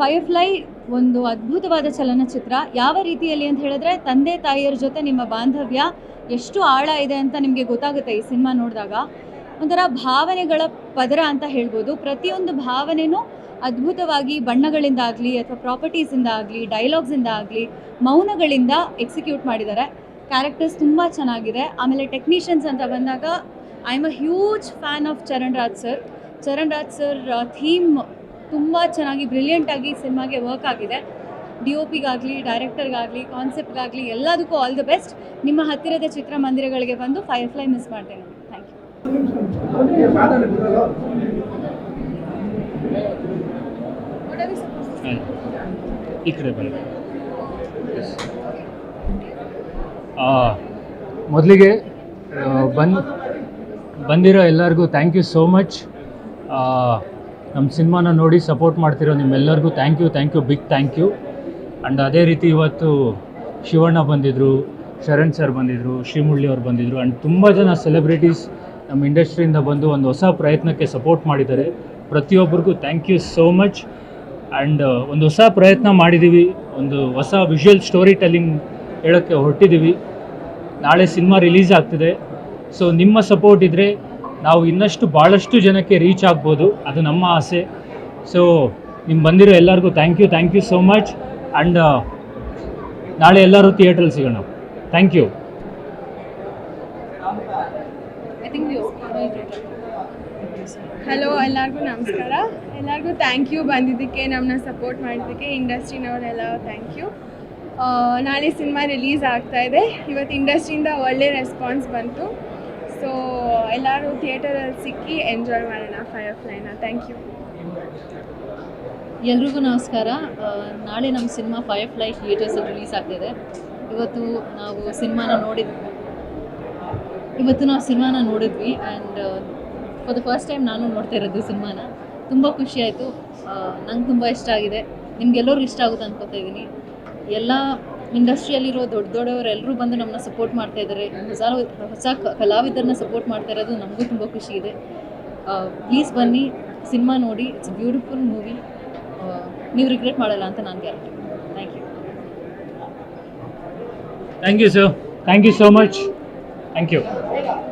ಫೈರ್ಫ್ಲೈ ಒಂದು ಅದ್ಭುತವಾದ ಚಲನಚಿತ್ರ. ಯಾವ ರೀತಿಯಲ್ಲಿ ಅಂತ ಹೇಳಿದ್ರೆ, ತಂದೆ ತಾಯಿಯರ ಜೊತೆ ನಿಮ್ಮ ಬಾಂಧವ್ಯ ಎಷ್ಟು ಆಳ ಇದೆ ಅಂತ ನಿಮಗೆ ಗೊತ್ತಾಗುತ್ತೆ ಈ ಸಿನಿಮಾ ನೋಡಿದಾಗ. ಒಂಥರ ಭಾವನೆಗಳ ಪದರ ಅಂತ ಹೇಳ್ಬೋದು. ಪ್ರತಿಯೊಂದು ಭಾವನೆನೂ ಅದ್ಭುತವಾಗಿ ಬಣ್ಣಗಳಿಂದ ಆಗಲಿ, ಅಥವಾ ಪ್ರಾಪರ್ಟೀಸಿಂದ ಆಗಲಿ ಡೈಲಾಗ್ಸಿಂದ ಆಗಲಿ, ಮೌನಗಳಿಂದ ಎಕ್ಸಿಕ್ಯೂಟ್ ಮಾಡಿದ್ದಾರೆ. ಕ್ಯಾರೆಕ್ಟರ್ಸ್ ತುಂಬ ಚೆನ್ನಾಗಿದೆ. ಆಮೇಲೆ ಟೆಕ್ನಿಷಿಯನ್ಸ್ ಅಂತ ಬಂದಾಗ I am a huge fan of Charan Raj sir Charan Raj sir theme ತುಂಬ ಚೆನ್ನಾಗಿ ಬ್ರಿಲಿಯಂಟಾಗಿ ಸಿನಿಮಾಗೆ ವರ್ಕ್ ಆಗಿದೆ. ಡಿ ಒ ಪಿಗಾಗಲಿ ಡೈರೆಕ್ಟರ್ಗಾಗಲಿ ಕಾನ್ಸೆಪ್ಟ್ಗಾಗಲಿ ಎಲ್ಲದಕ್ಕೂ ಆಲ್ ದ ಬೆಸ್ಟ್ ನಿಮ್ಮ ಹತ್ತಿರದ ಚಿತ್ರಮಂದಿರಗಳಿಗೆ ಬಂದು ಫೈರ್ಫ್ಲೈ ಮಿಸ್ ಮಾಡ್ತೇನೆ. ಥ್ಯಾಂಕ್ ಯು ಮೊದಲಿಗೆ ಬಂದ್ ಬಂದಿರೋ ಎಲ್ಲರಿಗೂ ಥ್ಯಾಂಕ್ ಯು ಸೋ ಮಚ್ ನಮ್ಮ ಸಿನಿಮಾನ ನೋಡಿ ಸಪೋರ್ಟ್ ಮಾಡ್ತಿರೋ ನಿಮ್ಮೆಲ್ಲರಿಗೂ thank you thank you big thank you and ಅದೇ ರೀತಿ ಇವತ್ತು ಶಿವಣ್ಣ ಬಂದಿದ್ದರು ಶರಣ್ ಸರ್ ಬಂದಿದ್ದರು ಶ್ರೀಮುಳ್ಳಿ ಅವ್ರು ಬಂದಿದ್ದರು ಆ್ಯಂಡ್ ತುಂಬ ಜನ ಸೆಲೆಬ್ರಿಟೀಸ್ ನಮ್ಮ ಇಂಡಸ್ಟ್ರಿಯಿಂದ ಬಂದು ಒಂದು ಹೊಸ ಪ್ರಯತ್ನಕ್ಕೆ ಸಪೋರ್ಟ್ ಮಾಡಿದ್ದಾರೆ. ಪ್ರತಿಯೊಬ್ಬರಿಗೂ thank you so much and ಒಂದು ಹೊಸ ಪ್ರಯತ್ನ ಮಾಡಿದ್ದೀವಿ ಒಂದು ಹೊಸ ವಿಷುವಲ್ ಸ್ಟೋರಿ ಟೆಲ್ಲಿಂಗ್ ಹೇಳೋಕ್ಕೆ ಹೊರಟಿದ್ದೀವಿ ನಾಳೆ ಸಿನಿಮಾ ರಿಲೀಸ್ ಆಗ್ತಿದೆ. ಸೊ ನಿಮ್ಮ ಸಪೋರ್ಟ್ ಇದ್ದರೆ ನಾವು ಇನ್ನಷ್ಟು ಭಾಳಷ್ಟು ಜನಕ್ಕೆ ರೀಚ್ ಆಗ್ಬೋದು. ಅದು ನಮ್ಮ ಆಸೆ. ಸೊ ನಿಮ್ಮ ಬಂದಿರೋ ಎಲ್ಲರಿಗೂ thank you thank you so much and ನಾಳೆ ಎಲ್ಲರೂ ಥಿಯೇಟ್ರಲ್ಲಿ ಸಿಗೋಣ. ಥ್ಯಾಂಕ್ ಯು ಹಲೋ ಎಲ್ಲರಿಗೂ ನಮಸ್ಕಾರ. ಎಲ್ಲರಿಗೂ ಥ್ಯಾಂಕ್ ಯು ಬಂದಿದ್ದಕ್ಕೆ ನಮ್ಮನ್ನ ಸಪೋರ್ಟ್ ಮಾಡಿದ್ದಕ್ಕೆ, ಇಂಡಸ್ಟ್ರಿನವರೆಲ್ಲ ಥ್ಯಾಂಕ್ ಯು ನಾಳೆ ಸಿನಿಮಾ ರಿಲೀಸ್ ಆಗ್ತಾ ಇದೆ. ಇವತ್ತು ಇಂಡಸ್ಟ್ರಿಯಿಂದ ಒಳ್ಳೆ ರೆಸ್ಪಾನ್ಸ್ ಬಂತು. ಸೊ ಎಲ್ಲರೂ ಥಿಯೇಟರಲ್ಲಿ ಸಿಕ್ಕಿ ಎಂಜಾಯ್ ಮಾಡೋಣ ಫೈರ್ ಫ್ಲೈನ ಥ್ಯಾಂಕ್ ಯು ಎಲ್ರಿಗೂ ನಮಸ್ಕಾರ. ನಾಳೆ ನಮ್ಮ ಸಿನಿಮಾ ಫೈರ್ ಫ್ಲೈ ಥಿಯೇಟರ್ಸಲ್ಲಿ ರಿಲೀಸ್ ಆಗ್ತಿದೆ ಇವತ್ತು ನಾವು ಸಿನಿಮಾನ ನೋಡಿದ್ವಿ. ಇವತ್ತು ನಾವು ಸಿನಿಮಾನ ನೋಡಿದ್ವಿ and for the first time ನಾನು ನೋಡ್ತಾ ಇರೋದು ಸಿನಿಮಾನ. ತುಂಬ ಖುಷಿ ಆಯಿತು. ನಂಗೆ ತುಂಬ ಇಷ್ಟ ಆಗಿದೆ. ನಿಮ್ಗೆಲ್ಲರಿಗೂ ಇಷ್ಟ ಆಗುತ್ತೆ ಅನ್ಕೋತಾ ಇದ್ದೀನಿ ಎಲ್ಲ ಇಂಡಸ್ಟ್ರಿಯಲ್ಲಿರೋ ದೊಡ್ಡ ದೊಡ್ಡವರೆಲ್ಲರೂ ಬಂದು ನಮ್ಮನ್ನ ಸಪೋರ್ಟ್ ಮಾಡ್ತಾ ಇದ್ದಾರೆ ಹೊಸ ಹೊಸ ಕಲಾವಿದರನ್ನ ಸಪೋರ್ಟ್ ಮಾಡ್ತಾ ಇರೋದು ನಮಗೂ ತುಂಬ ಖುಷಿ ಇದೆ. ಪ್ಲೀಸ್ ಬನ್ನಿ ಸಿನಿಮಾ ನೋಡಿ ಇಟ್ಸ್ ಬ್ಯೂಟಿಫುಲ್ ಮೂವಿ ನೀವು ರಿಗ್ರೆಟ್ ಮಾಡಲ್ಲ ಅಂತ ನಾನು guarantee thank you thank you sir thank you so much thank you